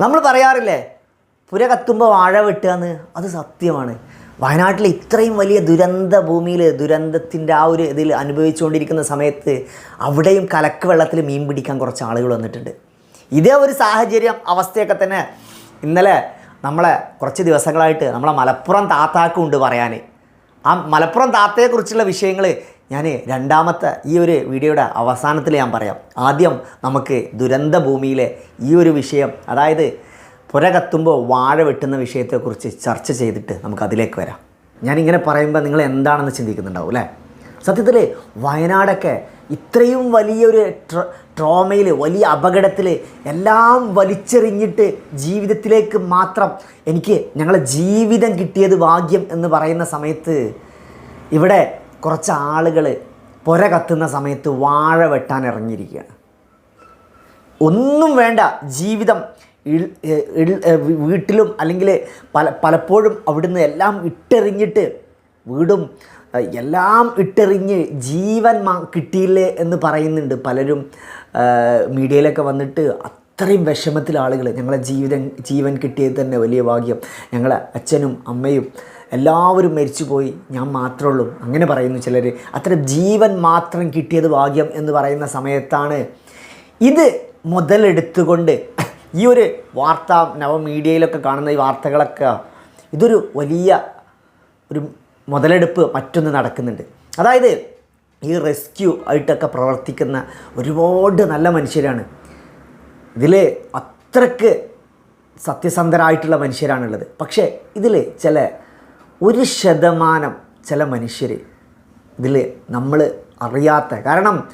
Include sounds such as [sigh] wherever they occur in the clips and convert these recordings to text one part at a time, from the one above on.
നമ്മൾ പറയാറില്ലേ പുര കത്തുമ്പോൾ വാഴ വെട്ടുക എന്ന് അത് സത്യമാണ്. വയനാട്ടിൽ ഇത്രയും വലിയ ദുരന്ത ഭൂമിയിൽ ദുരന്തത്തിന്റെ ആ ഒരു ഇതിൽ അനുഭവിച്ചുകൊണ്ടിരിക്കുന്ന സമയത്ത് അവിടെയും കലക്ക് വെള്ളത്തിൽ മീൻ പിടിക്കാൻ കുറച്ച് ആളുകൾ വന്നിട്ടുണ്ട്. ഇതേ ഒരു സാഹചര്യം അവസ്ഥയൊക്കെ തന്നെ ഇന്നലെ നമ്മളെ കുറച്ച് ദിവസങ്ങളായിട്ട് നമ്മളെ മലപ്പുറം താത്താക്കുണ്ട് പറയാൻ ആ മലപ്പുറം താത്തയെക്കുറിച്ചുള്ള വിഷയങ്ങൾ ഞാൻ രണ്ടാമത്തെ ഈ ഒരു വീഡിയോയുടെ അവസാനത്തിൽ ഞാൻ പറയാം. ആദ്യം നമുക്ക് ദുരന്ത ഭൂമിയിലെ ഈ ഒരു വിഷയം അതായത് പുര കത്തുമ്പോൾ വാഴ വെട്ടുന്ന വിഷയത്തെക്കുറിച്ച് ചർച്ച ചെയ്തിട്ട് നമുക്ക് അതിലേക്ക് വരാം. ഞാനിങ്ങനെ പറയുമ്പോൾ നിങ്ങൾ എന്താണെന്ന് ചിന്തിക്കുന്നുണ്ടാവും അല്ലേ? സത്യത്തിൽ വയനാടൊക്കെ ഇത്രയും വലിയൊരു ട്ര ട്രോമയിൽ വലിയ അപകടത്തിൽ എല്ലാം വലിച്ചെറിഞ്ഞിട്ട് ജീവിതത്തിലേക്ക് മാത്രം എനിക്ക് ഞങ്ങളെ ജീവിതം കിട്ടിയത് ഭാഗ്യം എന്ന് പറയുന്ന സമയത്ത് ഇവിടെ കുറച്ച് ആളുകൾ പുര കത്തുന്ന സമയത്ത് വാഴ വെട്ടാൻ ഇറങ്ങിയിരിക്കുകയാണ്. ഒന്നും വേണ്ട ജീവിതം വീട്ടിലും അല്ലെങ്കിൽ പല പലപ്പോഴും അവിടുന്ന് എല്ലാം ഇട്ടെറിഞ്ഞിട്ട് വീടും എല്ലാം ഇട്ടെറിഞ്ഞ് ജീവൻ മാ- കിട്ടിയില്ലേ എന്ന് പറയുന്നുണ്ട് പലരും മീഡിയയിലൊക്കെ വന്നിട്ട് അത്രയും വിഷമത്തിൽ ആളുകൾ ഞങ്ങളെ ജീവിതം ജീവൻ കിട്ടിയത് തന്നെ വലിയ ഭാഗ്യം. ഞങ്ങളെ അച്ഛനും അമ്മയും എല്ലാവരും മരിച്ചുപോയി. ഞാൻ മാത്രമേ ഉള്ളൂ അങ്ങനെ പറയുന്നു ചിലർ അത്ര ജീവൻ മാത്രം കിട്ടിയത് ഭാഗ്യം എന്ന് പറയുന്ന സമയത്താണ്. ഇത് മുതലെടുത്തുകൊണ്ട് ഈ ഒരു വാർത്ത നവ മീഡിയയിലൊക്കെ കാണുന്ന ഈ വാർത്തകളൊക്കെ ഇതൊരു വലിയ ഒരു മുതലെടുപ്പ് മറ്റൊന്ന് നടക്കുന്നുണ്ട്. അതായത് ഈ റെസ്ക്യൂ ആയിട്ടൊക്കെ പ്രവർത്തിക്കുന്ന ഒരുപാട് നല്ല മനുഷ്യരാണ്. ഇതിൽ അത്രയ്ക്ക് സത്യസന്ധരായിട്ടുള്ള മനുഷ്യരാണുള്ളത്. പക്ഷേ ഇതിൽ ചില ഒരു ശതമാനം ചില മനുഷ്യർ ഇതിൽ നമ്മൾ അറിയാത്ത കാരണം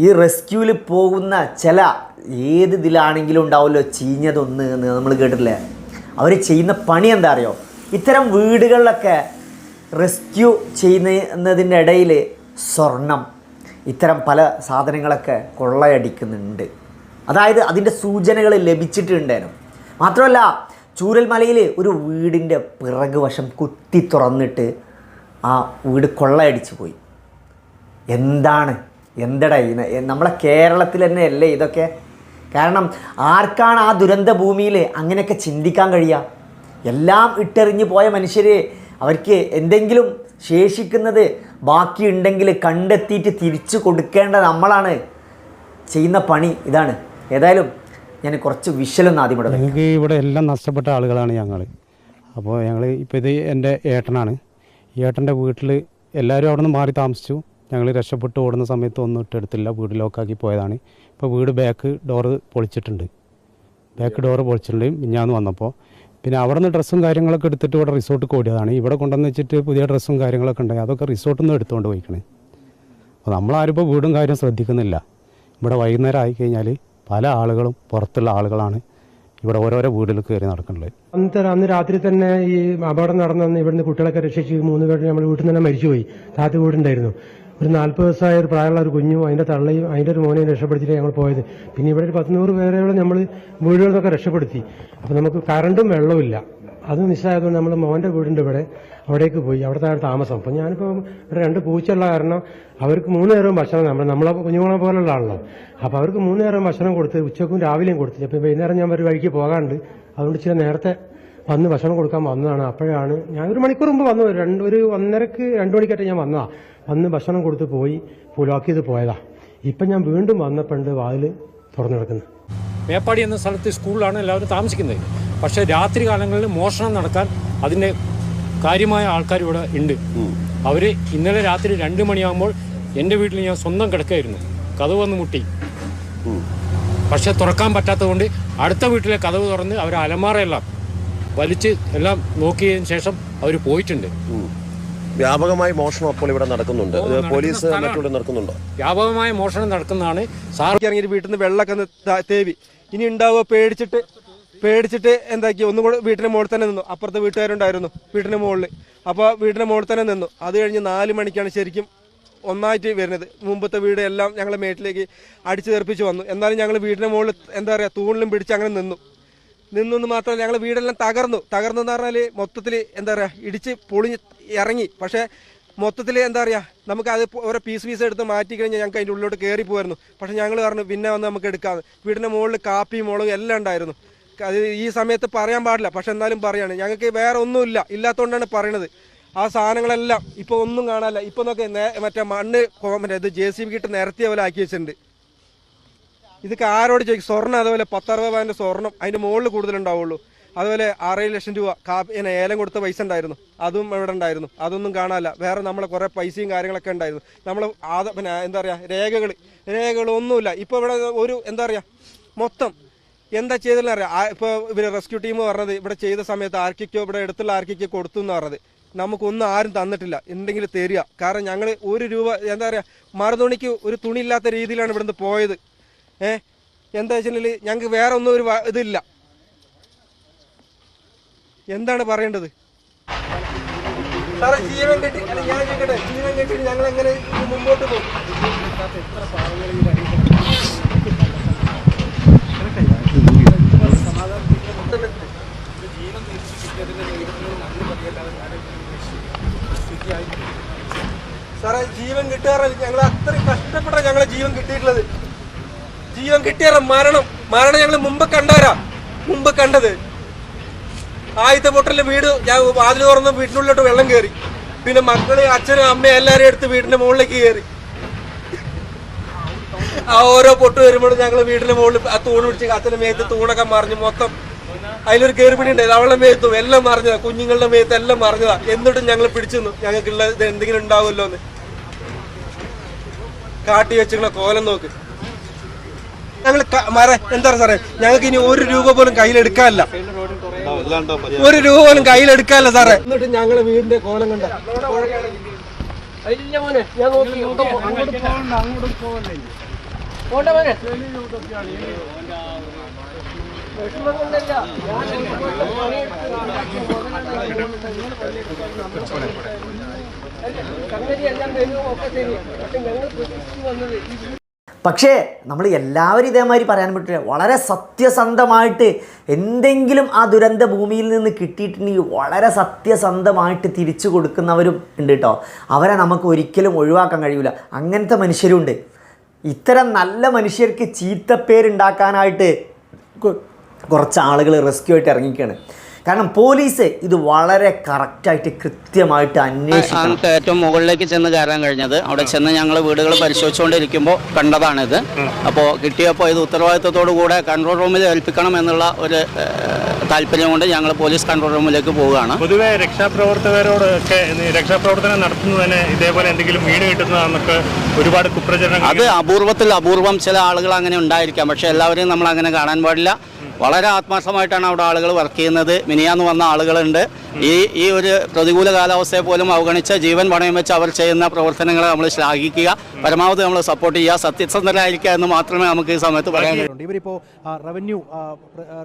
ഈ റെസ്ക്യൂവിൽ പോകുന്ന ചില ഏത് ഇതിലാണെങ്കിലും ഉണ്ടാവുമല്ലോ ചീഞ്ഞതൊന്ന് എന്ന് നമ്മൾ കേട്ടിട്ടില്ലേ? അവർ ചെയ്യുന്ന പണി എന്താ അറിയോ? ഇത്തരം വീടുകളിലൊക്കെ റെസ്ക്യൂ ചെയ്യുന്നതിന്റെ ഇടയിൽ സ്വർണം ഇത്തരം പല സാധനങ്ങളൊക്കെ കൊള്ളയടിക്കുന്നുണ്ട്. അതായത് അതിന്റെ സൂചനകൾ ലഭിച്ചിട്ടുണ്ടായിരുന്നു മാത്രമല്ല ചൂരൽമലയിൽ ഒരു വീടിന്റെ പിറക് വശം കുത്തി തുറന്നിട്ട് ആ വീട് കൊള്ളയടിച്ചു പോയി. എന്താണ്? എന്തടാ ഇത് നമ്മളെ കേരളത്തിൽ തന്നെ അല്ലേ ഇതൊക്കെ? കാരണം ആർക്കാണ് ആ ദുരന്ത ഭൂമിയിൽ അങ്ങനെയൊക്കെ ചിന്തിക്കാൻ കഴിയുക എല്ലാം ഇട്ടെറിഞ്ഞു പോയ മനുഷ്യർ അവർക്ക് എന്തെങ്കിലും ശേഷിക്കുന്നത് ബാക്കിയുണ്ടെങ്കിൽ കണ്ടെത്തിയിട്ട് തിരിച്ചു കൊടുക്കേണ്ട നമ്മളാണ് ചെയ്യുന്ന പണി ഇതാണ്. ഏതായാലും ഞാൻ കുറച്ച് വിശലെന്ന് ആദ്യം ഇവിടെ ഞങ്ങൾക്ക് ഇവിടെ എല്ലാം നഷ്ടപ്പെട്ട ആളുകളാണ് ഞങ്ങൾ അപ്പോൾ ഞങ്ങൾ ഇപ്പോൾ ഇത് എന്റെ ഏട്ടനാണ്. ഈ ഏട്ടന്റെ വീട്ടിൽ എല്ലാവരും അവിടെ നിന്ന് മാറി താമസിച്ചു. ഞങ്ങൾ രക്ഷപ്പെട്ട് ഓടുന്ന സമയത്ത് ഒന്നും ഇട്ടെടുത്തില്ല. വീട് ലോക്കാക്കി പോയതാണ്. ഇപ്പോൾ വീട് ബാക്ക് ഡോറ് പൊളിച്ചിട്ടുണ്ട്. ബാക്ക് ഡോറ് പൊളിച്ചിട്ടുണ്ട്. മിഞ്ഞാന്ന് വന്നപ്പോൾ പിന്നെ അവിടെ നിന്ന് ഡ്രസ്സും കാര്യങ്ങളൊക്കെ എടുത്തിട്ട് ഇവിടെ റിസോർട്ട് ഓടിയതാണ്. ഇവിടെ കൊണ്ടുവന്ന് വെച്ചിട്ട് പുതിയ ഡ്രസ്സും കാര്യങ്ങളൊക്കെ ഉണ്ടെങ്കിൽ അതൊക്കെ റിസോർട്ടിൽ നിന്ന് എടുത്തുകൊണ്ട് പോയിക്കണേ. അപ്പോൾ നമ്മളാരും ഇപ്പോൾ വീടും കാര്യം ശ്രദ്ധിക്കുന്നില്ല. ഇവിടെ വൈകുന്നേരം ആയി കഴിഞ്ഞാൽ പല ആളുകളും പുറത്തുള്ള ആളുകളാണ് ഇവിടെ ഓരോരോ വീടുകൾ കയറി നടക്കുന്നത്. അന്ന് അന്ന് രാത്രി തന്നെ ഈ അപകടം നടന്ന ഇവിടുന്ന് കുട്ടികളൊക്കെ രക്ഷിച്ച് മൂന്ന് പേര് നമ്മൾ വീട്ടിൽ തന്നെ മരിച്ചുപോയി. താത്ത വീടുണ്ടായിരുന്നു. ഒരു നാൽപ്പത് ദിവസമായ ഒരു പ്രായമുള്ള ഒരു കുഞ്ഞു അതിന്റെ തള്ളയും അതിന്റെ ഒരു മോനെയും രക്ഷപ്പെടുത്തിയിട്ട് ഞങ്ങൾ പോയത്. പിന്നെ ഇവിടെ ഒരു പത്തുനൂറ് പേരെയോളം നമ്മൾ വീടുകളൊക്കെ രക്ഷപ്പെടുത്തി. അപ്പൊ നമുക്ക് കറണ്ടും വെള്ളവും ഇല്ല. അത് മിസ്സായതുകൊണ്ട് നമ്മൾ മോന്റെ വീടിന്റെ ഇവിടെ. അവിടേക്ക് പോയി അവിടുത്തെ താമസം. അപ്പം ഞാനിപ്പോൾ ഇവിടെ രണ്ട് പൂച്ചയുള്ള കാരണം അവർക്ക് മൂന്ന് നേരവും ഭക്ഷണം നമ്മൾ നമ്മളെ കുഞ്ഞുങ്ങളെ പോലുള്ള ആണല്ലോ അപ്പോൾ അവർക്ക് മൂന്ന് നേരം ഭക്ഷണം കൊടുത്ത് ഉച്ചക്കും രാവിലെയും കൊടുത്തു അപ്പം വൈകുന്നേരം ഞാൻ ഒരു വഴിക്ക് പോകാണ്ട് അതുകൊണ്ട് ഇച്ചിരി നേരത്തെ വന്ന് ഭക്ഷണം കൊടുക്കാൻ വന്നതാണ്. അപ്പോഴാണ് ഞാൻ ഒരു മണിക്കൂർ മുമ്പ് വന്നു. രണ്ട് ഒരു ഒന്നരക്ക് രണ്ട് മണിക്കായിട്ട് ഞാൻ വന്നതാ. വന്ന് ഭക്ഷണം കൊടുത്ത് പോയി ലോക്ക് ചെയ്ത് പോയതാ. ഇപ്പം ഞാൻ വീണ്ടും വന്നപ്പോണ്ട് വാതിൽ തുറന്നു കിടക്കുന്നത് മേപ്പാടി എന്ന സ്ഥലത്ത് സ്കൂളിലാണ് എല്ലാവരും താമസിക്കുന്നത്. പക്ഷേ രാത്രി കാലങ്ങളിൽ മോഷണം നടക്കാൻ അതിന്റെ കാര്യമായ ആൾക്കാർ ഇവിടെ ഉണ്ട് അവർ ഇന്നലെ രാത്രി രണ്ട് മണിയാകുമ്പോൾ എന്റെ വീട്ടിൽ ഞാൻ സ്വന്തം കിടക്കായിരുന്നു. കഥവ് വന്ന് മുട്ടി. പക്ഷെ തുറക്കാൻ പറ്റാത്തതുകൊണ്ട് അടുത്ത വീട്ടിലെ കഥവ് തുറന്ന് അവർ അലമാറയെല്ലാം വലിച്ച് എല്ലാം നോക്കിയതിന് ശേഷം അവർ പോയിട്ടുണ്ട്. വ്യാപകമായി മോഷണം അപ്പോൾ ഇവിടെ നടക്കുന്നുണ്ട്. പോലീസ്. മറ്റുള്ള നടക്കുന്നുണ്ടോ? വ്യാപകമായ മോഷണം നടക്കുന്നതാണ് സാർ. വീട്ടിൽ നിന്ന് വെള്ളമൊക്കെ തേവി. ഇനി ഉണ്ടാവുക പേടിച്ചിട്ട്? പേടിച്ചിട്ട് എന്താക്കി ഒന്നും കൂടെ വീട്ടിന് മുകളിൽ തന്നെ നിന്നു. അപ്പുറത്തെ വീട്ടുകാരുണ്ടായിരുന്നു വീട്ടിന് മുകളിൽ അപ്പോൾ വീട്ടിന് മുകളിൽ തന്നെ നിന്നു. അത് കഴിഞ്ഞ് നാല് മണിക്കാണ് ശരിക്കും ഒന്നായിട്ട് വരുന്നത്. മുമ്പത്തെ വീട് എല്ലാം ഞങ്ങളെ മേട്ടിലേക്ക് അടിച്ചു തെറിപ്പിച്ച് വന്നു. എന്നാലും ഞങ്ങൾ വീടിന് മുകളിൽ എന്താ പറയുക തൂണിലും പിടിച്ച് അങ്ങനെ നിന്നു. നിന്നു എന്ന് മാത്രമല്ല ഞങ്ങൾ വീടെല്ലാം തകർന്നു. തകർന്നു എന്ന് പറഞ്ഞാൽ മൊത്തത്തിൽ എന്താ പറയുക ഇടിച്ച് പൊളിഞ്ഞ് ഇറങ്ങി. പക്ഷേ മൊത്തത്തിൽ എന്താ പറയുക നമുക്ക് അത് ഓരോ പീസ് പീസ് എടുത്ത് മാറ്റി കഴിഞ്ഞാൽ ഞങ്ങൾക്ക് അതിന്റെ ഉള്ളിലോട്ട് കയറി പോയിരുന്നു പക്ഷേ ഞങ്ങൾ പറഞ്ഞു പിന്നെ വന്ന് നമുക്ക് എടുക്കാം വീടിന്റെ മുകളിൽ കാപ്പി മുളകും എല്ലാം ഉണ്ടായിരുന്നു. അത് ഈ സമയത്ത് പറയാൻ പാടില്ല. പക്ഷെ എന്നാലും പറയാണ്. ഞങ്ങൾക്ക് വേറെ ഒന്നുമില്ല. ഇല്ലാത്തതുകൊണ്ടാണ് പറയണത്. ആ സാധനങ്ങളെല്ലാം ഇപ്പോൾ ഒന്നും കാണാനില്ല. ഇപ്പോൾ നോക്കി മറ്റേ മണ്ണ് മറ്റേ ഇത് ജെ സി ബി കിട്ട് നിരത്തിയ പോലെ ആക്കി വെച്ചിട്ടുണ്ട്. ഇതൊക്കെ ആരോട് ചോദിക്കും? സ്വർണം അതുപോലെ പത്തറുപത് പവന്റെ സ്വർണം അതിന്റെ മുകളിൽ കൂടുതലുണ്ടാവുള്ളൂ അതുപോലെ ആറേഴ് ലക്ഷം രൂപ കാ പിന്നെ ഏലം കൊടുത്ത പൈസ ഉണ്ടായിരുന്നു. അതും ഇവിടെ ഉണ്ടായിരുന്നു. അതൊന്നും കാണാനില്ല. വേറെ നമ്മളെ കുറേ പൈസയും കാര്യങ്ങളൊക്കെ ഉണ്ടായിരുന്നു. നമ്മൾ ആദ പിന്നെ എന്താ പറയുക രേഖകൾ രേഖകളൊന്നുമില്ല. ഇപ്പോൾ ഇവിടെ ഒരു എന്താ പറയുക മൊത്തം എന്താ ചെയ്തില്ല ഇപ്പോൾ ഇവർ റെസ്ക്യൂ ടീം പറഞ്ഞത് ഇവിടെ ചെയ്ത സമയത്ത് ആർക്കൊക്കെയോ ഇവിടെ എടുത്തുള്ള ആർക്കൊക്കെയോ കൊടുത്തു എന്ന് പറഞ്ഞത്. നമുക്കൊന്നും ആരും തന്നിട്ടില്ല. എന്തെങ്കിലും തരിക. കാരണം ഞങ്ങൾ ഒരു രൂപ എന്താ പറയുക മറുതുണിക്ക് ഒരു തുണി ഇല്ലാത്ത രീതിയിലാണ് ഇവിടുന്ന് പോയത്. ഏ? എന്താ വെച്ചിട്ടുണ്ടെങ്കിൽ ഞങ്ങൾക്ക് വേറെ ഒന്നും ഒരു ഇതില്ല. എന്താണ് പറയേണ്ടത്? ജീവൻ ഞാൻ ജീവൻ ഞങ്ങൾ എങ്ങനെ മുമ്പോട്ട് പോകും? സാറേ ജീവൻ കിട്ടാറില്ല ഞങ്ങൾ അത്രയും കഷ്ടപ്പെട്ട ഞങ്ങളെ ജീവൻ കിട്ടിയിട്ടുള്ളത്. ജീവൻ കിട്ടിയാറ മരണം. മരണം ഞങ്ങൾ മുമ്പ് കണ്ടവരാ. മുമ്പ് കണ്ടത്. ആദ്യത്തെ പൊട്ടലിന്റെ വീട് ഞാൻ വാതിൽ തുറന്ന് വീട്ടിനുള്ളിലോട്ട് വെള്ളം കയറി പിന്നെ മക്കൾ അച്ഛനും അമ്മയും എല്ലാവരും എടുത്ത് വീടിന്റെ മുകളിലേക്ക് കയറി ആ ഓരോ പൊട്ട് വരുമ്പോഴും ഞങ്ങൾ വീടിന്റെ മുകളിൽ ആ തൂണ് പിടിച്ച് അച്ഛനും മേത്ത് തൂണൊക്കെ മറിഞ്ഞ് മൊത്തം അതിലൊരു കയറിപ്പിടി ഉണ്ടായത് അവളുടെ മേത്തും എല്ലാം മറിഞ്ഞതാ. കുഞ്ഞുങ്ങളുടെ മേത്ത് എല്ലാം മറിഞ്ഞതാ. എന്നിട്ടും ഞങ്ങൾ പിടിച്ചു നിന്നു ഞങ്ങൾക്കുള്ള ഇത് എന്തെങ്കിലും ഉണ്ടാവുമല്ലോ എന്ന് കാട്ടി വെച്ചിട്ടുള്ള കോലം നോക്ക്. ഞങ്ങൾ മര എന്താ സാറേ? ഞങ്ങൾക്ക് ഇനി ഒരു രൂപ പോലും കയ്യിലെടുക്കാനില്ല. ഒരു രൂപ പോലും കയ്യിലെടുക്കാനില്ല സാറേ. എന്നിട്ട് ഞങ്ങളെ വീടിന്റെ കോലം കണ്ട. ഞാൻ നോക്കി. പോണ്ട മോനെ. സംഗതി എല്ലാം ഒക്കെ ശരി പ്രതീക്ഷിച്ചു വന്നത് പക്ഷേ നമ്മൾ എല്ലാവരും ഇതേമാതിരി പറയാൻ പറ്റില്ല. വളരെ സത്യസന്ധമായിട്ട് എന്തെങ്കിലും ആ ദുരന്ത ഭൂമിയിൽ നിന്ന് കിട്ടിയിട്ടുണ്ടെങ്കിൽ വളരെ സത്യസന്ധമായിട്ട് തിരിച്ചു കൊടുക്കുന്നവരും ഉണ്ട് കേട്ടോ അവരെ നമുക്ക് ഒരിക്കലും ഒഴിവാക്കാൻ കഴിയില്ല അങ്ങനത്തെ മനുഷ്യരുണ്ട്. ഇത്തരം നല്ല മനുഷ്യർക്ക് ചീത്തപ്പേരുണ്ടാക്കാനായിട്ട് കുറച്ച് ആളുകൾ റെസ്ക്യൂ ആയിട്ട് ഇറങ്ങിക്കുകയാണ് കാരണം പോലീസ് ഇത് വളരെ കറക്റ്റായിട്ട് കൃത്യമായിട്ട് അന്വേഷിക്കണം. ഏറ്റവും മുകളിലേക്ക് ചെന്ന് കയറാൻ കഴിഞ്ഞത്. അവിടെ ചെന്ന് ഞങ്ങൾ വീടുകൾ പരിശോധിച്ചുകൊണ്ടിരിക്കുമ്പോൾ കണ്ടതാണിത്. അപ്പോൾ കിട്ടിയപ്പോൾ ഇത് ഉത്തരവാദിത്വത്തോടു കൂടെ കൺട്രോൾ റൂമിൽ ഏൽപ്പിക്കണം എന്നുള്ള ഒരു താല്പര്യം കൊണ്ട് ഞങ്ങൾ പോലീസ് കൺട്രോൾ റൂമിലേക്ക് പോവുകയാണ്. പൊതുവെ രക്ഷാപ്രവർത്തകരോട് ഒക്കെ രക്ഷാപ്രവർത്തനം നടത്തുന്നതിന് ഇതേപോലെ എന്തെങ്കിലും വീട് കിട്ടുന്നതാണെന്നൊക്കെ ഒരുപാട് കുപ്രചരണം അത് അപൂർവത്തിൽ അപൂർവം ചില ആളുകൾ അങ്ങനെ ഉണ്ടായിരിക്കാം. പക്ഷേ എല്ലാവരെയും നമ്മൾ അങ്ങനെ കാണാൻ പാടില്ല. വളരെ ആത്മാർത്ഥമായിട്ടാണ് അവിടെ ആളുകൾ വർക്ക് ചെയ്യുന്നത്. മിനിയാന്ന് വന്ന ആളുകളുണ്ട്. ഈ ഈ ഒരു പ്രതികൂല കാലാവസ്ഥയെ പോലും അവഗണിച്ച് ജീവൻ പണയം വെച്ച് അവർ ചെയ്യുന്ന പ്രവർത്തനങ്ങളെ നമ്മൾ ശ്ലാഘിക്കുക. പരമാവധി നമ്മൾ സപ്പോർട്ട് ചെയ്യുക. സത്യസന്ധരായിരിക്കുക എന്ന് മാത്രമേ നമുക്ക് ഈ സമയത്ത് ഉണ്ട് ഇവരിപ്പോൾ റവന്യൂ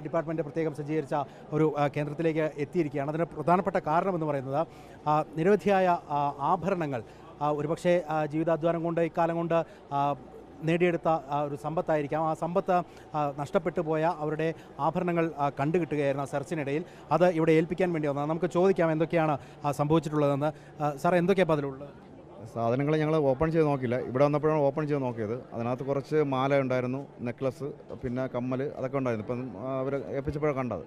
ഡിപ്പാർട്ട്മെന്റ് പ്രത്യേകം സജ്ജീകരിച്ച ഒരു കേന്ദ്രത്തിലേക്ക് എത്തിയിരിക്കുകയാണ്. അതിന് പ്രധാനപ്പെട്ട കാരണം എന്ന് പറയുന്നത് നിരവധിയായ ആഭരണങ്ങൾ ഒരുപക്ഷെ ജീവിതാധ്വാനം കൊണ്ട് ഇക്കാലം കൊണ്ട് നേടിയെടുത്ത ഒരു സമ്പത്തായിരിക്കാം. ആ സമ്പത്ത് നഷ്ടപ്പെട്ടു പോയ അവരുടെ ആഭരണങ്ങൾ കണ്ടുകിട്ടുകയായിരുന്നു ആ സെർച്ചിനിടയിൽ. അത് ഇവിടെ ഏൽപ്പിക്കാൻ വേണ്ടി വന്നത് നമുക്ക് ചോദിക്കാം എന്തൊക്കെയാണ് സംഭവിച്ചിട്ടുള്ളതെന്ന്. സാർ എന്തൊക്കെയാണ് അതിലുള്ളത്? സാധനങ്ങൾ ഞങ്ങൾ ഓപ്പൺ ചെയ്ത് നോക്കിയില്ല. ഇവിടെ വന്നപ്പോഴാണ് ഓപ്പൺ ചെയ്ത് നോക്കിയത്. അതിനകത്ത് കുറച്ച് മാല ഉണ്ടായിരുന്നു നെക്ലസ് പിന്നെ കമ്മൽ അതൊക്കെ ഉണ്ടായിരുന്നു. ഇപ്പം അവർ ഏൽപ്പിച്ചപ്പോഴാണ് കണ്ടത്.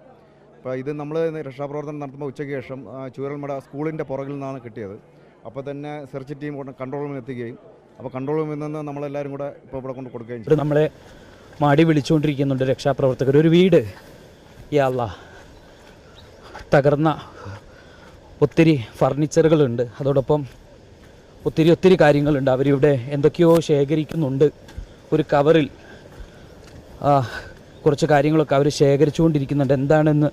അപ്പോൾ ഇത് നമ്മൾ രക്ഷാപ്രവർത്തനം നടത്തുമ്പോൾ ഉച്ചയ്ക്ക് ശേഷം ചൂരൽമട സ്കൂളിന്റെ പുറകിൽ നിന്നാണ് കിട്ടിയത്. അപ്പോൾ തന്നെ സെർച്ച് ടീം കൺട്രോൾ റൂമിൽ എത്തുകയും അപ്പോൾ കൺട്രോൾ റൂമിൽ നിന്ന് നമ്മളെല്ലാവരും കൂടെ ഇപ്പോൾ ഇവിടെ കൊണ്ട് കൊടുക്കുകയും ചെയ്തു നമ്മളെ മാടി വിളിച്ചുകൊണ്ടിരിക്കുന്നുണ്ട് രക്ഷാപ്രവർത്തകർ. ഒരു വീട്. യാള തകർന്ന ഒത്തിരി ഫർണിച്ചറുകളുണ്ട്. അതോടൊപ്പം ഒത്തിരി ഒത്തിരി കാര്യങ്ങളുണ്ട്. അവരിവിടെ എന്തൊക്കെയോ ശേഖരിക്കുന്നുണ്ട്. ഒരു കവറിൽ ആ, കുറച്ച് കാര്യങ്ങളൊക്കെ അവർ ശേഖരിച്ചുകൊണ്ടിരിക്കുന്നുണ്ട്. എന്താണെന്ന്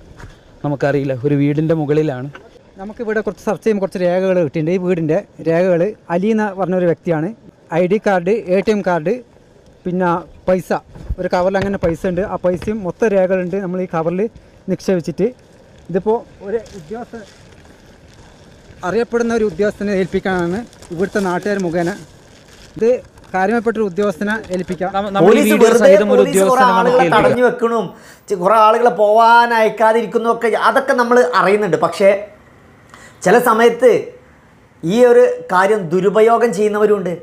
നമുക്കറിയില്ല. ഒരു വീടിന്റെ മുകളിലാണ്. നമുക്കിവിടെ കുറച്ച് സർച്ച് ചെയ്യുമ്പോൾ കുറച്ച് രേഖകൾ കിട്ടിയിട്ടുണ്ട്. ഈ വീടിന്റെ രേഖകൾ അലി എന്ന് പറഞ്ഞൊരു വ്യക്തിയാണ്. I D card A T M card പിന്നെ പൈസ. ഒരു കവറിൽ അങ്ങനെ പൈസ ഉണ്ട്. ആ പൈസയും മൊത്തം രേഖകളുണ്ട് നമ്മൾ ഈ കവറിൽ നിക്ഷേപിച്ചിട്ട്. ഇതിപ്പോൾ ഒരു ഉദ്യോഗസ്ഥ അറിയപ്പെടുന്ന ഒരു ഉദ്യോഗസ്ഥനെ ഏൽപ്പിക്കാനാണ് ഇവിടുത്തെ നാട്ടുകാർ മുഖേന ഇത് കാര്യമായിപ്പെട്ട ഒരു ഉദ്യോഗസ്ഥനെ ഏൽപ്പിക്കാം. പോലീസ് വെറുതെ പോലീസ് കുറെ ആളുകളെ തടഞ്ഞു വെക്കണും കുറെ ആളുകളെ പോവാൻ അയക്കാതിരിക്കുന്നു ഒക്കെ അതൊക്കെ നമ്മൾ അറിയുന്നുണ്ട്. പക്ഷേ ചില സമയത്ത് ഈ ഒരു കാര്യം ദുരുപയോഗം ചെയ്യുന്നവരുണ്ട്.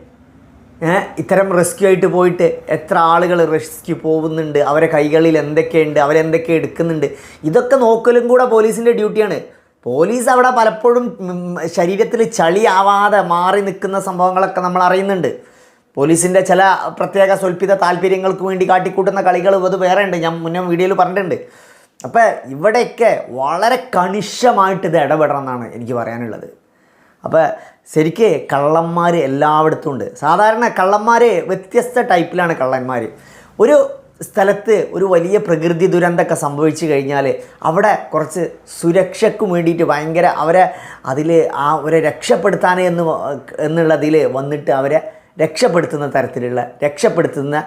ഇത്തരം റെസ്ക്യൂ ആയിട്ട് പോയിട്ട് എത്ര ആളുകൾ റെസ്ക്യൂ പോകുന്നുണ്ട് അവരെ കൈകളിൽ എന്തൊക്കെയുണ്ട് അവരെന്തൊക്കെ എടുക്കുന്നുണ്ട് ഇതൊക്കെ നോക്കലും കൂടെ പോലീസിന്റെ ഡ്യൂട്ടിയാണ് പോലീസ് അവിടെ പലപ്പോഴും ശരീരത്തിൽ ചളിയാവാതെ മാറി നിൽക്കുന്ന സംഭവങ്ങളൊക്കെ നമ്മൾ അറിയുന്നുണ്ട്. പോലീസിന്റെ ചില പ്രത്യേക സ്വൽപ്പിത താല്പര്യങ്ങൾക്ക് വേണ്ടി കാട്ടിക്കൂട്ടുന്ന കളികൾ അത് വേറെ ഉണ്ട്. ഞാൻ മുന്നേ വീഡിയോയിൽ പറഞ്ഞിട്ടുണ്ട്. അപ്പോൾ ഇവിടെയൊക്കെ വളരെ കണിശമായിട്ട് ഇത് ഇടപെടണം എന്നാണ് എനിക്ക് പറയാനുള്ളത്. അപ്പോൾ ശരിക്ക് കള്ളന്മാർ എല്ലായിടത്തും ഉണ്ട്. സാധാരണ കള്ളന്മാർ വ്യത്യസ്ത ടൈപ്പിലാണ് കള്ളന്മാർ ഒരു സ്ഥലത്ത് ഒരു വലിയ പ്രകൃതി ദുരന്തമൊക്കെ സംഭവിച്ചു കഴിഞ്ഞാൽ അവിടെ കുറച്ച് സുരക്ഷയ്ക്ക് വേണ്ടിയിട്ട് ഭയങ്കര അവരെ അതിൽ ആ അവരെ രക്ഷപ്പെടുത്താൻ എന്ന് എന്നുള്ളതിൽ വന്നിട്ട് അവരെ രക്ഷപ്പെടുത്തുന്ന തരത്തിലുള്ള രക്ഷപ്പെടുത്തുന്ന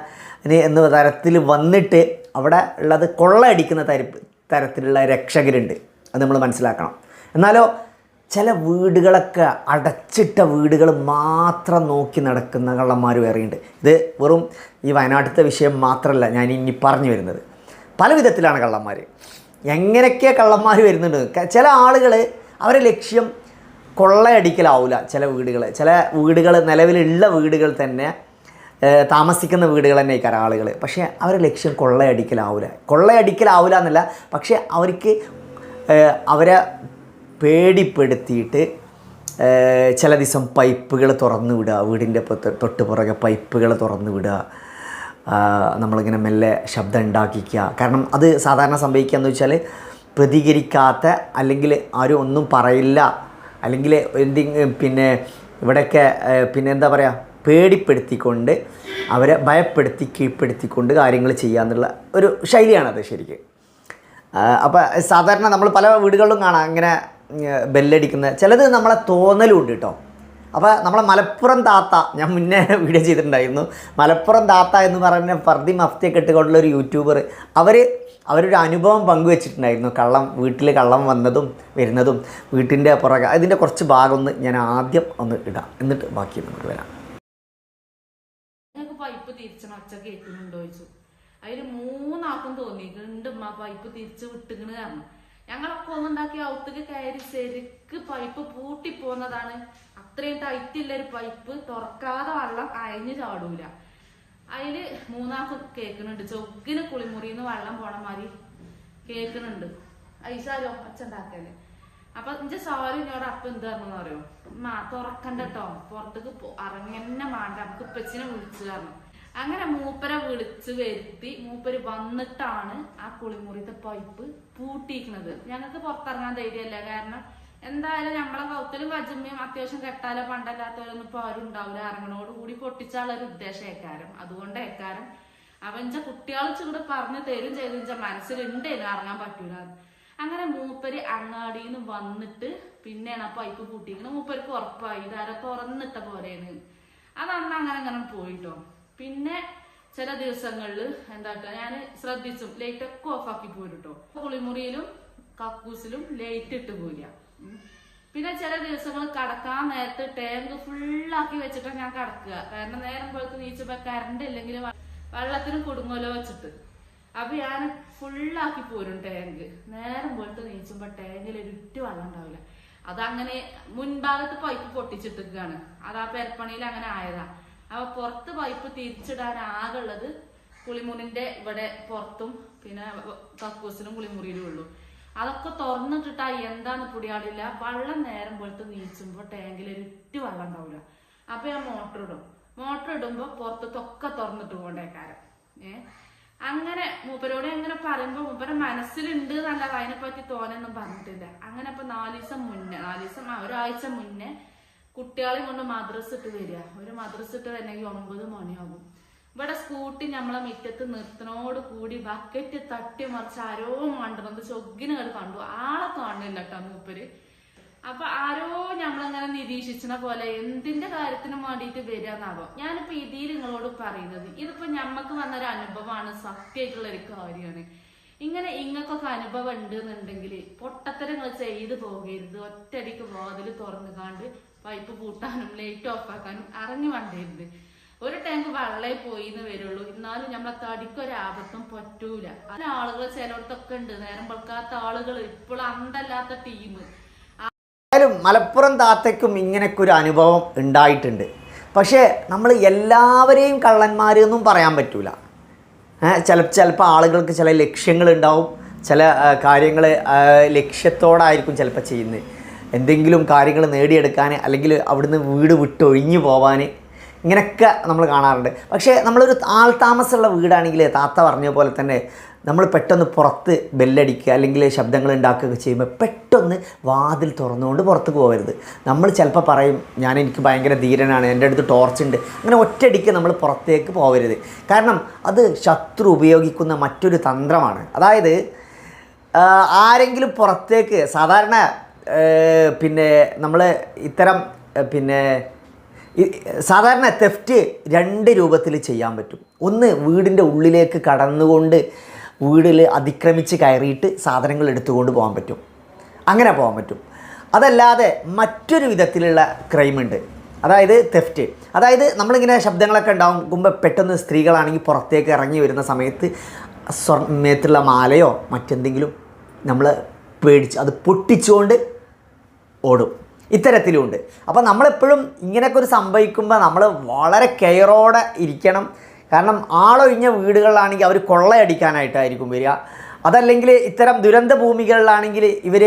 എന്ന തരത്തിൽ വന്നിട്ട് അവിടെ ഉള്ളത് കൊള്ളയടിക്കുന്ന തര തരത്തിലുള്ള രക്ഷകരുണ്ട്. അത് നമ്മൾ മനസ്സിലാക്കണം. എന്നാലോ ചില വീടുകളൊക്കെ അടച്ചിട്ട വീടുകൾ മാത്രം നോക്കി നടക്കുന്ന കള്ളന്മാർ വേറെയുണ്ട്. ഇത് വെറും ഈ വയനാട്ടിലത്തെ വിഷയം മാത്രമല്ല ഞാൻ ഇനി പറഞ്ഞു വരുന്നത്. പല വിധത്തിലാണ് കള്ളന്മാർ എങ്ങനെയൊക്കെ കള്ളന്മാർ വരുന്നുണ്ട് ചില ആളുകൾ അവരെ ലക്ഷ്യം കൊള്ളയടിക്കലാവില്ല ചില വീടുകൾ ചില വീടുകൾ നിലവിലുള്ള വീടുകൾ തന്നെ താമസിക്കുന്ന വീടുകൾ തന്നെ ആയിരിക്കും ആളുകൾ പക്ഷേ അവരെ ലക്ഷ്യം കൊള്ളയടിക്കലാവില്ല കൊള്ളയടിക്കലാവില്ല എന്നല്ല പക്ഷേ അവർക്ക് അവരെ പേടിപ്പെടുത്തിയിട്ട് ചില ദിവസം പൈപ്പുകൾ തുറന്നു വിടുക. വീടിന്റെ തൊട്ട് പുറകെ പൈപ്പുകൾ തുറന്നു വിടുക. നമ്മളിങ്ങനെ മെല്ലെ ശബ്ദം ഉണ്ടാക്കിക്കുക. കാരണം അത് സാധാരണ സംഭവിക്കുക എന്ന് വെച്ചാൽ പ്രതികരിക്കാത്ത അല്ലെങ്കിൽ ആരും ഒന്നും പറയില്ല. അല്ലെങ്കിൽ എന്തെങ്കിലും പിന്നെ ഇവിടെയൊക്കെ പിന്നെ എന്താ പറയുക പേടിപ്പെടുത്തിക്കൊണ്ട് അവരെ ഭയപ്പെടുത്തി കീഴ്പ്പെടുത്തിക്കൊണ്ട് കാര്യങ്ങൾ ചെയ്യാമെന്നുള്ള ഒരു ശൈലിയാണത് ശരിക്കും. അപ്പോൾ സാധാരണ നമ്മൾ പല വീടുകളിലും കാണാം. ഇങ്ങനെ ഉം, ബെല്ലടിക്കുന്ന ചിലത് നമ്മളെ തോന്നലും ഉണ്ട് കേട്ടോ. അപ്പോൾ നമ്മളെ മലപ്പുറം താത്ത ഞാൻ മുന്നേ [laughs] വീഡിയോ ചെയ്തിട്ടുണ്ടായിരുന്നു. മലപ്പുറം താത്ത എന്ന് പറഞ്ഞ ഫർദി മഫ്തിയൊക്കെ ഇട്ടുകൊണ്ടുള്ള ഒരു യൂട്യൂബർ അവർ അവരൊരു അനുഭവം പങ്കുവെച്ചിട്ടുണ്ടായിരുന്നു. കള്ളം വീട്ടിൽ കള്ളം വന്നതും വരുന്നതും വീട്ടിന്റെ പുറകെ. അതിന്റെ കുറച്ച് ഭാഗം ഒന്ന് ഞാൻ ആദ്യം ഒന്ന് ഇടാം. എന്നിട്ട് ബാക്കി നമുക്ക് വരാം. പൈപ്പ് തിരിച്ചണം ഒച്ച കേൾക്കുന്നുണ്ടോ ചോദിച്ചു. അതിൽ മൂന്നാക്കും തോന്നി ഉണ്ട് പൈപ്പ് തിരിച്ച് വിട്ടുകണ് കാരണം ഞങ്ങളൊക്കെ ഒന്നുണ്ടാക്കിയ ഔത്തേക്ക് കയറി ശരിക്ക് പൈപ്പ് പൂട്ടി പോന്നതാണ്. അത്രയും ടൈറ്റില്ല ഒരു പൈപ്പ് തുറക്കാതെ വെള്ളം അയഞ്ഞു ചാടൂല. അതിൽ മൂന്നാൾക്ക് കേൾക്കുന്നുണ്ട് ചൊക്കിന് കുളിമുറിന്ന് വെള്ളം പോണ മാതിരി കേൾക്കുന്നുണ്ട് ഐശാലോ അച്ഛണ്ടാക്കൽ. അപ്പൊ എന്റെ സോറി എന്നോട് അപ്പ എന്ത് പറഞ്ഞു അറിയോ മാ തുറക്കണ്ട കേട്ടോ പുറത്തേക്ക് ഇറങ്ങന്നെ മാണ്ട. നമുക്ക് ഉപ്പച്ചിനെ വിളിച്ചു കാരണം അങ്ങനെ മൂപ്പരെ വിളിച്ച് വരുത്തി മൂപ്പര് വന്നിട്ടാണ് ആ കുളിമുറിത്തെ പൈപ്പ് പൂട്ടിയിരിക്കുന്നത്. ഞങ്ങൾക്ക് പുറത്തിറങ്ങാൻ ധൈര്യമല്ല. കാരണം എന്തായാലും നമ്മളെ കൗത്തലും കജമ്മയും അത്യാവശ്യം കെട്ടാലോ പണ്ടല്ലാത്തവരൊന്നും ഇപ്പൊ ആരും ഉണ്ടാവില്ല. ഇറങ്ങണോട് കൂടി പൊട്ടിച്ചാലുള്ള ഒരു ഉദ്ദേശം ഏക്കാരം. അതുകൊണ്ട് ഏക്കാരം അവന്റെ കുട്ടികൾ ചൂട് പറഞ്ഞു തരും ചെയ്ത് മനസ്സിലുണ്ട് ഇറങ്ങാൻ പറ്റൂല. അങ്ങനെ മൂപ്പര് അങ്ങാടിയിൽ നിന്ന് വന്നിട്ട് പിന്നെയാണ് ആ പൈപ്പ് പൂട്ടിക്കുന്നത് മൂപ്പർക്ക് ഉറപ്പായി. ഇതാരെ തുറന്നിട്ട പോലെയാണ്. അത് അന്ന് അങ്ങനെ അങ്ങനെ പോയിട്ടോ. പിന്നെ ചില ദിവസങ്ങളിൽ എന്താ ഞാൻ ശ്രദ്ധിച്ചും ലൈറ്റ് ഒക്കെ ഓഫ് ആക്കി കേട്ടോ കുളിമുറിയിലും കക്കൂസിലും ലൈറ്റ് ഇട്ട് പോരുക. പിന്നെ ചില ദിവസങ്ങൾ കടക്കാൻ നേരത്ത് ടാങ്ക് ഫുള്ളാക്കി വെച്ചിട്ടാണ് ഞാൻ കടക്കുക. കാരണം നേരം പോലത്തെ നീച്ചപ്പോ കറണ്ട് ഇല്ലെങ്കിൽ വെള്ളത്തിന് കുടുങ്ങലോ വെച്ചിട്ട്. അപ്പൊ ഞാൻ ഫുള്ളാക്കി പോരും ടാങ്ക് നേരം പോലത്തെ നീച്ചുമ്പോ ടാങ്കിൽ ഒരുറ്റ് വെള്ളം ഉണ്ടാവില്ല. അതങ്ങനെ മുൻഭാഗത്ത് പൈപ്പ് പൊട്ടിച്ചിട്ടിരിക്കുകയാണ്. അത് ആ പെരപ്പണിയിൽ അങ്ങനെ ആയതാ. അപ്പൊ പുറത്ത് പൈപ്പ് തിരിച്ചിടാൻ ആകെ ഉള്ളത് കുളിമുറിന്റെ ഇവിടെ പുറത്തും പിന്നെ കക്കൂസിനും കുളിമുറിയിലും ഉള്ളൂ. അതൊക്കെ തുറന്നിട്ടിട്ടാ എന്താന്ന് പൊടിയാടില്ല വെള്ളം നേരം പോലത്തെ നീച്ചുമ്പോ ടാങ്കിൽ ഒരിറ്റ് വെള്ളം ഉണ്ടാവില്ല അപ്പൊ ഞാൻ മോട്ടർ ഇടും. മോട്ടർ ഇടുമ്പോ പുറത്തൊക്കെ തുറന്നിട്ട് പോകണ്ടേക്കാരം ഏ? അങ്ങനെ മൂപ്പരോട് അങ്ങനെ പറയുമ്പോ മൂപ്പരെ മനസ്സിലുണ്ട് എന്നല്ല അതിനെപ്പറ്റി തോനൊന്നും പറഞ്ഞിട്ടില്ല. അങ്ങനെ ഇപ്പൊ നാല് ദിവസം മുന്നേ നാല് ദിവസം ഒരാഴ്ച മുന്നേ കുട്ടികളെയും കൊണ്ട് മദ്രസ് ഇട്ട് വരിക. ഒരു മദ്രസ് ഇട്ട് വരണമെങ്കിൽ ഒമ്പത് മണിയാകും. ഇവിടെ സ്കൂട്ടി നമ്മളെ മുറ്റത്ത് നിർത്തനോട് കൂടി ബക്കറ്റ് തട്ടി മറിച്ച് ആരോ മണ്ടുന്നത് ചൊഗ്ഗിനുകൾ കണ്ടു. ആളെ കേട്ടോ മൂപ്പര്. അപ്പൊ ആരോ നമ്മളങ്ങനെ നിരീക്ഷിച്ചണ പോലെ എന്തിന്റെ കാര്യത്തിനും വേണ്ടിയിട്ട് വരികയെന്നാവോ ഞാനിപ്പോ ഇതിൽ നിങ്ങളോട് പറയുന്നത്. ഇതിപ്പോ ഞമ്മക്ക് വന്നൊരു അനുഭവമാണ് സത്യമായിട്ടുള്ള ഒരു കാര്യമാണ്. ഇങ്ങനെ ഇങ്ങക്കൊക്കെ അനുഭവം ഉണ്ട് എന്നുണ്ടെങ്കിൽ പൊട്ടത്തരങ്ങൾ ചെയ്തു പോകരുത്. ഒറ്റയടിക്ക് വാതിൽ തുറന്നു കാണ്ട് പൈപ്പ് പൂട്ടാനും ലൈറ്റ് ഓഫ് ആക്കാനും ഇറങ്ങി വണ്ടരുത് ഒരു ടാങ്ക് വെള്ളേ പോയി എന്ന് വരുള്ളൂ. എന്നാലും നമ്മളെ തടിക്കൊരാപത്തും പറ്റൂല. അതിന് ആളുകൾ ചിലയിടത്തൊക്കെ ഉണ്ട്. നേരം വെളുക്കാത്ത ആളുകൾ ഇപ്പോഴും അന്തല്ലാത്ത ടീം എന്തായാലും മലപ്പുറം താത്തയ്ക്കും ഇങ്ങനെയൊക്കെ ഒരു അനുഭവം ഉണ്ടായിട്ടുണ്ട്. പക്ഷേ നമ്മൾ എല്ലാവരെയും കള്ളന്മാരെന്നും പറയാൻ പറ്റൂല. ചില ചിലപ്പോൾ ആളുകൾക്ക് ചില ലക്ഷ്യങ്ങളുണ്ടാവും. ചില കാര്യങ്ങൾ ലക്ഷ്യത്തോടായിരിക്കും ചിലപ്പോൾ ചെയ്യുന്നത്. എന്തെങ്കിലും കാര്യങ്ങൾ നേടിയെടുക്കാൻ അല്ലെങ്കിൽ അവിടുന്ന് വീട് വിട്ടൊഴിഞ്ഞു പോവാൻ ഇങ്ങനെയൊക്കെ നമ്മൾ കാണാറുണ്ട്. പക്ഷേ നമ്മളൊരു ആൾ താമസമുള്ള വീടാണെങ്കിൽ താത്ത പറഞ്ഞ പോലെ തന്നെ നമ്മൾ പെട്ടെന്ന് പുറത്ത് ബെല്ലടിക്കുക അല്ലെങ്കിൽ ശബ്ദങ്ങൾ ഉണ്ടാക്കുകയൊക്കെ ചെയ്യുമ്പോൾ പെട്ടെന്ന് വാതിൽ തുറന്നുകൊണ്ട് പുറത്തേക്ക് പോകരുത്. നമ്മൾ ചിലപ്പോൾ പറയും ഞാൻ എനിക്ക് ഭയങ്കര ധീരനാണ് എന്റെ അടുത്ത് ടോർച്ച് ഉണ്ട്. അങ്ങനെ ഒറ്റയടിക്ക് നമ്മൾ പുറത്തേക്ക് പോകരുത്. കാരണം അത് ശത്രു ഉപയോഗിക്കുന്ന മറ്റൊരു തന്ത്രമാണ്. അതായത് ആരെങ്കിലും പുറത്തേക്ക് സാധാരണ പിന്നെ നമ്മൾ ഇത്തരം പിന്നെ സാധാരണ തെഫ്റ്റ് രണ്ട് രൂപത്തിൽ ചെയ്യാൻ പറ്റും. ഒന്ന് വീടിന്റെ ഉള്ളിലേക്ക് കടന്നുകൊണ്ട് വീടിൽ അതിക്രമിച്ച് കയറിയിട്ട് സാധനങ്ങൾ എടുത്തുകൊണ്ട് പോകാൻ പറ്റും. അങ്ങനെ പോകാൻ പറ്റും. അതല്ലാതെ മറ്റൊരു വിധത്തിലുള്ള ക്രൈമുണ്ട് അതായത് തെഫ്റ്റ് അതായത് നമ്മളിങ്ങനെ ശബ്ദങ്ങളൊക്കെ ഉണ്ടാകുമ്പോൾ പെട്ടെന്ന് സ്ത്രീകളാണെങ്കിൽ പുറത്തേക്ക് ഇറങ്ങി വരുന്ന സമയത്ത് സ്വർണത്തിലുള്ള മാലയോ മറ്റെന്തെങ്കിലും നമ്മൾ പേടിച്ച് അത് പൊട്ടിച്ചുകൊണ്ട് ഓടും. ഇത്തരത്തിലുമുണ്ട് അപ്പോൾ നമ്മളെപ്പോഴും ഇങ്ങനെയൊക്കെ ഒരു സംഭവിക്കുമ്പോൾ നമ്മൾ വളരെ കെയറോടെ ഇരിക്കണം. കാരണം ആളൊഴിഞ്ഞ വീടുകളിലാണെങ്കിൽ അവർ കൊള്ളയടിക്കാനായിട്ടായിരിക്കും വരിക. അതല്ലെങ്കിൽ ഇത്തരം ദുരന്ത ഭൂമികളിലാണെങ്കിൽ ഇവർ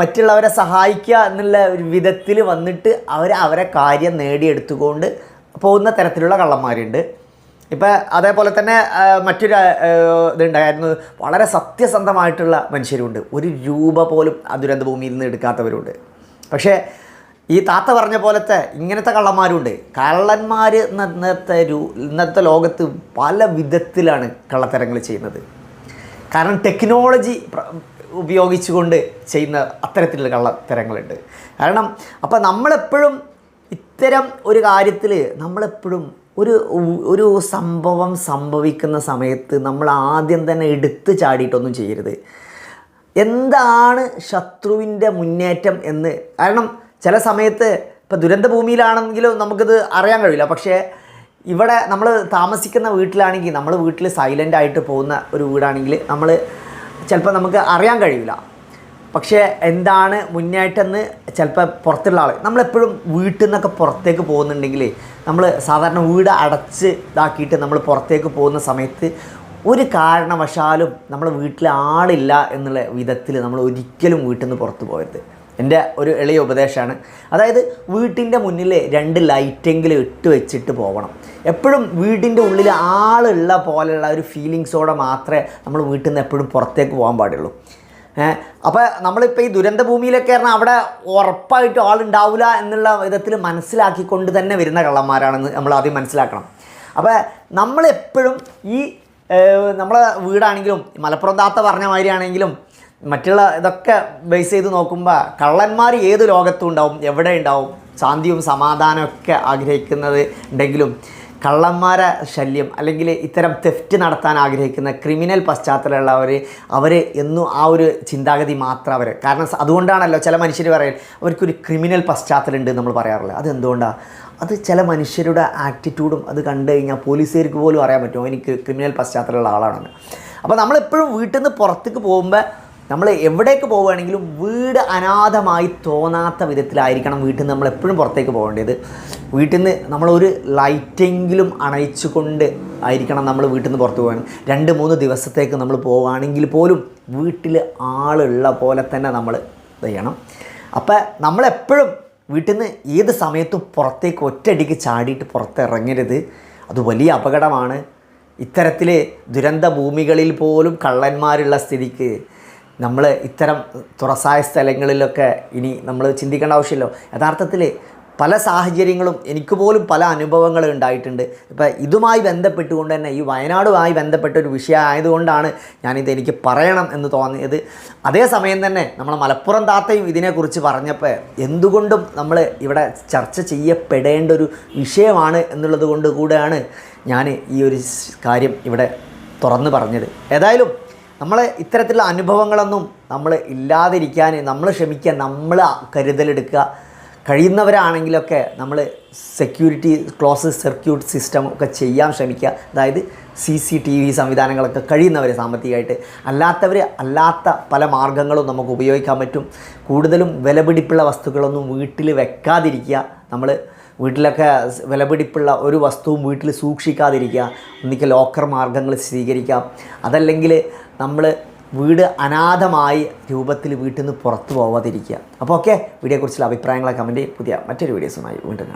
മറ്റുള്ളവരെ സഹായിക്കുക എന്നുള്ള ഒരു വിധത്തിൽ വന്നിട്ട് അവർ അവരെ കാര്യം നേടിയെടുത്തുകൊണ്ട് പോകുന്ന തരത്തിലുള്ള കള്ളന്മാരുണ്ട്. ഇപ്പം അതേപോലെ തന്നെ മറ്റൊരു ഇതുണ്ടായിരുന്നു. വളരെ സത്യസന്ധമായിട്ടുള്ള മനുഷ്യരുണ്ട്. ഒരു രൂപ പോലും ആ ദുരന്ത ഭൂമിയിൽ നിന്ന് എടുക്കാത്തവരുണ്ട്. പക്ഷേ ഈ താത്ത പറഞ്ഞ പോലത്തെ ഇങ്ങനത്തെ കള്ളന്മാരുണ്ട്. കള്ളന്മാർ ഇന്നത്തെ രു ഇന്നത്തെ ലോകത്ത് പല വിധത്തിലാണ് കള്ളത്തരങ്ങൾ ചെയ്യുന്നത്. കാരണം ടെക്നോളജി ഉപയോഗിച്ചുകൊണ്ട് ചെയ്യുന്ന അത്തരത്തിലുള്ള കള്ളത്തരങ്ങളുണ്ട്. കാരണം അപ്പോൾ നമ്മളെപ്പോഴും ഇത്തരം ഒരു കാര്യത്തിൽ നമ്മളെപ്പോഴും ഒരു ഒരു സംഭവം സംഭവിക്കുന്ന സമയത്ത് നമ്മൾ ആദ്യം തന്നെ എടുത്തു ചാടിയിട്ടൊന്നും ചെയ്യരുത്. എന്താണ് ശത്രുവിന്റെ മുന്നേറ്റം എന്ന്? കാരണം ചില സമയത്ത് ഇപ്പോൾ ദുരന്ത ഭൂമിയിലാണെങ്കിലും നമുക്കിത് അറിയാൻ കഴിയില്ല. പക്ഷേ ഇവിടെ നമ്മൾ താമസിക്കുന്ന വീട്ടിലാണെങ്കിൽ നമ്മൾ വീട്ടിൽ സൈലന്റ് ആയിട്ട് പോകുന്ന ഒരു വീടാണെങ്കിൽ നമ്മൾ ചിലപ്പോൾ നമുക്ക് അറിയാൻ കഴിയില്ല. പക്ഷേ എന്താണ് മുന്നേറ്റമെന്ന് ചിലപ്പോൾ പുറത്തുള്ള ആൾ നമ്മളെപ്പോഴും വീട്ടിൽ നിന്നൊക്കെ പുറത്തേക്ക് പോകുന്നുണ്ടെങ്കിൽ നമ്മൾ സാധാരണ വീട് അടച്ച് ഇതാക്കിയിട്ട് നമ്മൾ പുറത്തേക്ക് പോകുന്ന സമയത്ത് ഒരു കാരണവശാലും നമ്മൾ വീട്ടിൽ ആളില്ല എന്നുള്ള വിധത്തിൽ നമ്മൾ ഒരിക്കലും വീട്ടിൽ നിന്ന് പുറത്ത് പോകരുത്. എന്റെ ഒരു എളിയ ഉപദേശമാണ്. അതായത് വീട്ടിന്റെ മുന്നിൽ രണ്ട് ലൈറ്റെങ്കിലും ഇട്ട് വെച്ചിട്ട് പോകണം. എപ്പോഴും വീടിന്റെ ഉള്ളിൽ ആളുള്ള പോലെയുള്ള ഒരു ഫീലിങ്സോടെ മാത്രമേ നമ്മൾ വീട്ടിൽ നിന്ന് എപ്പോഴും പുറത്തേക്ക് പോകാൻ പാടുള്ളൂ. അപ്പോൾ നമ്മളിപ്പോൾ ഈ ദുരന്ത ഭൂമിയിലൊക്കെ പറഞ്ഞാൽ അവിടെ ഉറപ്പായിട്ടും ആളുണ്ടാവില്ല എന്നുള്ള വിധത്തിൽ മനസ്സിലാക്കിക്കൊണ്ട് തന്നെ വരുന്ന കള്ളന്മാരാണെന്ന് നമ്മൾ ആദ്യം മനസ്സിലാക്കണം. അപ്പോൾ നമ്മളെപ്പോഴും ഈ നമ്മളെ വീടാണെങ്കിലും മലപ്പുറം താത്ത പറഞ്ഞ മാതിരിയാണെങ്കിലും മറ്റുള്ള ഇതൊക്കെ ബേസ് ചെയ്ത് നോക്കുമ്പോൾ കള്ളന്മാർ ഏത് ലോകത്തും ഉണ്ടാവും എവിടെ ഉണ്ടാവും? ശാന്തിയും സമാധാനമൊക്കെ ആഗ്രഹിക്കുന്നത് ഉണ്ടെങ്കിലും കള്ളന്മാരെ ശല്യം അല്ലെങ്കിൽ ഇത്തരം തെഫ്റ്റ് നടത്താൻ ആഗ്രഹിക്കുന്ന ക്രിമിനൽ പശ്ചാത്തലമുള്ളവർ അവർ എന്നും ആ ഒരു ചിന്താഗതി മാത്രം അവർ കാരണം അതുകൊണ്ടാണല്ലോ ചില മനുഷ്യർ പറയും അവർക്കൊരു ക്രിമിനൽ പശ്ചാത്തലം ഉണ്ട് നമ്മൾ പറയാറില്ല അതെന്തുകൊണ്ടാണ് അത് ചില മനുഷ്യരുടെ ആറ്റിറ്റ്യൂഡും അത് കണ്ടു കഴിഞ്ഞാൽ പോലീസുകാർക്ക് പോലും അറിയാൻ പറ്റുമോ എനിക്ക് ക്രിമിനൽ പശ്ചാത്തലമുള്ള ആളാണെന്ന്. അപ്പോൾ നമ്മളെപ്പോഴും വീട്ടിൽ നിന്ന് പുറത്തേക്ക് പോകുമ്പോൾ നമ്മൾ എവിടേക്ക് പോവുകയാണെങ്കിലും വീട് അനാഥമായി തോന്നാത്ത വിധത്തിലായിരിക്കണം വീട്ടിൽ നിന്ന് നമ്മൾ എപ്പോഴും പുറത്തേക്ക് പോകേണ്ടത്. വീട്ടിൽ നിന്ന് നമ്മളൊരു ലൈറ്റെങ്കിലും അണയിച്ചുകൊണ്ട് ആയിരിക്കണം നമ്മൾ വീട്ടിൽ നിന്ന് പുറത്ത് പോകാൻ. രണ്ട് മൂന്ന് ദിവസത്തേക്ക് നമ്മൾ പോവുകയാണെങ്കിൽ പോലും വീട്ടിൽ ആളുള്ള പോലെ തന്നെ നമ്മൾ ചെയ്യണം. അപ്പോൾ നമ്മളെപ്പോഴും വീട്ടിൽ നിന്ന് ഏത് സമയത്തും പുറത്തേക്ക് ഒറ്റയടിക്ക് ചാടിയിട്ട് പുറത്തിറങ്ങരുത്. അത് വലിയ അപകടമാണ്. ഇത്തരത്തിൽ ദുരന്ത ഭൂമികളിൽ പോലും കള്ളന്മാരുള്ള സ്ഥിതിക്ക് നമ്മൾ ഇത്തരം തുറസായ സ്ഥലങ്ങളിലൊക്കെ ഇനി നമ്മൾ ചിന്തിക്കേണ്ട ആവശ്യമില്ലോ. യഥാർത്ഥത്തിൽ പല സാഹചര്യങ്ങളും എനിക്ക് പോലും പല അനുഭവങ്ങളും ഉണ്ടായിട്ടുണ്ട്. ഇപ്പം ഇതുമായി ബന്ധപ്പെട്ടുകൊണ്ട് തന്നെ ഈ വയനാടുമായി ബന്ധപ്പെട്ട ഒരു വിഷയം ഞാനിത് എനിക്ക് പറയണം എന്ന് തോന്നിയത്. അതേസമയം തന്നെ നമ്മളെ മലപ്പുറം താത്തയും ഇതിനെക്കുറിച്ച് പറഞ്ഞപ്പോൾ എന്തുകൊണ്ടും നമ്മൾ ഇവിടെ ചർച്ച ചെയ്യപ്പെടേണ്ട ഒരു വിഷയമാണ് എന്നുള്ളത് കൊണ്ട് കൂടെയാണ് ഞാൻ ഈ ഒരു കാര്യം ഇവിടെ തുറന്നു പറഞ്ഞത്. ഏതായാലും നമ്മൾ ഇത്തരത്തിലുള്ള അനുഭവങ്ങളൊന്നും നമ്മൾ ഇല്ലാതിരിക്കാൻ നമ്മൾ ക്ഷമിക്കുക നമ്മൾ കരുതലെടുക്കുക. കഴിയുന്നവരാണെങ്കിലൊക്കെ നമ്മൾ സെക്യൂരിറ്റി ക്ലോസ് സർക്യൂട്ട് സിസ്റ്റം ഒക്കെ ചെയ്യാൻ ശ്രമിക്കുക. അതായത് സി സി ടി വി സംവിധാനങ്ങളൊക്കെ കഴിയുന്നവർ സാമ്പത്തികമായിട്ട്. അല്ലാത്തവർ അല്ലാത്ത പല മാർഗങ്ങളും നമുക്ക് ഉപയോഗിക്കാൻ പറ്റും. കൂടുതലും വിലപിടിപ്പുള്ള വസ്തുക്കളൊന്നും വീട്ടിൽ വെക്കാതിരിക്കുക. നമ്മൾ വീട്ടിലൊക്കെ വിലപിടിപ്പുള്ള ഒരു വസ്തുവും വീട്ടിൽ സൂക്ഷിക്കാതിരിക്കുക. ഒന്നിക്കൽ ലോക്കർ മാർഗങ്ങൾ സ്വീകരിക്കാം. അതല്ലെങ്കിൽ നമ്മൾ വീട് അനാഥമായി രൂപത്തിൽ വീട്ടിൽ നിന്ന് പുറത്തു പോവാതിരിക്കുക. അപ്പോൾ ഓക്കെ വീഡിയോയെക്കുറിച്ചുള്ള അഭിപ്രായങ്ങളെ കമന്റ് പുതിയ മറ്റൊരു വീഡിയോസുമായി വീണ്ടും കാണാം.